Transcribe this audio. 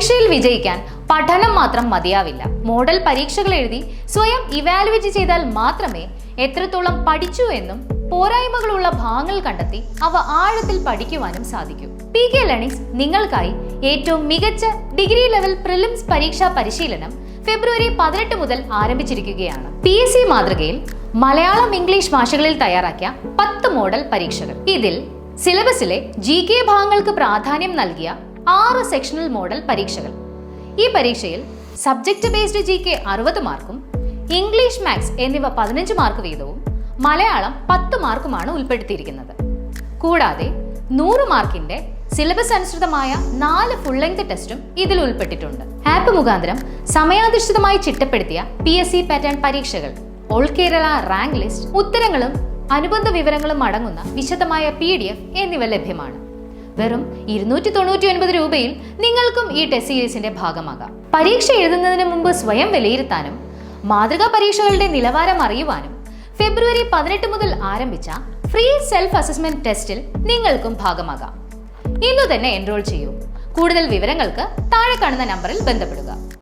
പരീക്ഷയിൽ വിജയിക്കാൻ പഠനം മാത്രം മതിയാവില്ല. മോഡൽ പരീക്ഷകൾ എഴുതി സ്വയം ഇവാലുവേറ്റ് ചെയ്താൽ മാത്രമേ എത്രത്തോളം പഠിച്ചു എന്നും പോരായ്മകളുള്ള ഭാഗങ്ങൾ കണ്ടെത്തി അവ ആഴത്തിൽ പഠിക്കുവാനും സാധിക്കൂ. പി കെ ലേണിംഗ്സ് നിങ്ങൾക്കായി ഏറ്റവും മികച്ച ഡിഗ്രി ലെവൽ പ്രിലിംസ് പരീക്ഷാ പരിശീലനം ഫെബ്രുവരി പതിനെട്ട് മുതൽ ആരംഭിച്ചിരിക്കുകയാണ്. പി എസ് സി മാതൃകയിൽ മലയാളം ഇംഗ്ലീഷ് ഭാഷകളിൽ തയ്യാറാക്കിയ പത്ത് മോഡൽ പരീക്ഷകൾ. ഇതിൽ സിലബസിലെ ജി കെ ഭാഗങ്ങൾക്ക് പ്രാധാന്യം നൽകിയ ആറ് സെക്ഷണൽ മോഡൽ പരീക്ഷകൾ. ഈ പരീക്ഷയിൽ സബ്ജക്റ്റ് ബേസ്ഡ് ജി കെ അറുപത് മാർക്കും ഇംഗ്ലീഷ് മാത്സ് എന്നിവ പതിനഞ്ച് മാർക്ക് വീതവും മലയാളം പത്ത് മാർക്കുമാണ് ഉൾപ്പെടുത്തിയിരിക്കുന്നത്. കൂടാതെ നൂറ് മാർക്കിന്റെ സിലബസ് അനുസൃതമായ നാല് ഫുൾ ലെങ്ത് ടെസ്റ്റും ഇതിൽ ഉൾപ്പെട്ടിട്ടുണ്ട്. ആപ്പ് മുഖാന്തരം സമയാധിഷ്ഠിതമായി ചിട്ടപ്പെടുത്തിയ പി എസ് സി പാറ്റേൺ പരീക്ഷകൾ ഓൾ കേരള റാങ്ക് ലിസ്റ്റ് ഉത്തരങ്ങളും അനുബന്ധ വിവരങ്ങളും അടങ്ങുന്ന വിശദമായ പി ഡി എഫ് എന്നിവ ലഭ്യമാണ്. വെറും ഇരുന്നൂറ്റി തൊണ്ണൂറ്റി ഒൻപത് രൂപയിൽ നിങ്ങൾക്കും ഈ ടെസ്റ്റ് സീരീസിന്റെ ഭാഗമാകാം. പരീക്ഷ എഴുതുന്നതിന് മുമ്പ് സ്വയം വിലയിരുത്താനും മാതൃകാ പരീക്ഷകളുടെ നിലവാരം അറിയുവാനും ഫെബ്രുവരി പതിനെട്ട് മുതൽ ആരംഭിച്ച ഫ്രീ സെൽഫ് അസസ്മെന്റ് ടെസ്റ്റിൽ നിങ്ങൾക്കും ഭാഗമാകാം. ഇന്നു തന്നെ എൻറോൾ ചെയ്യൂ. കൂടുതൽ വിവരങ്ങൾക്ക് താഴെ കാണുന്ന നമ്പറിൽ ബന്ധപ്പെടുക.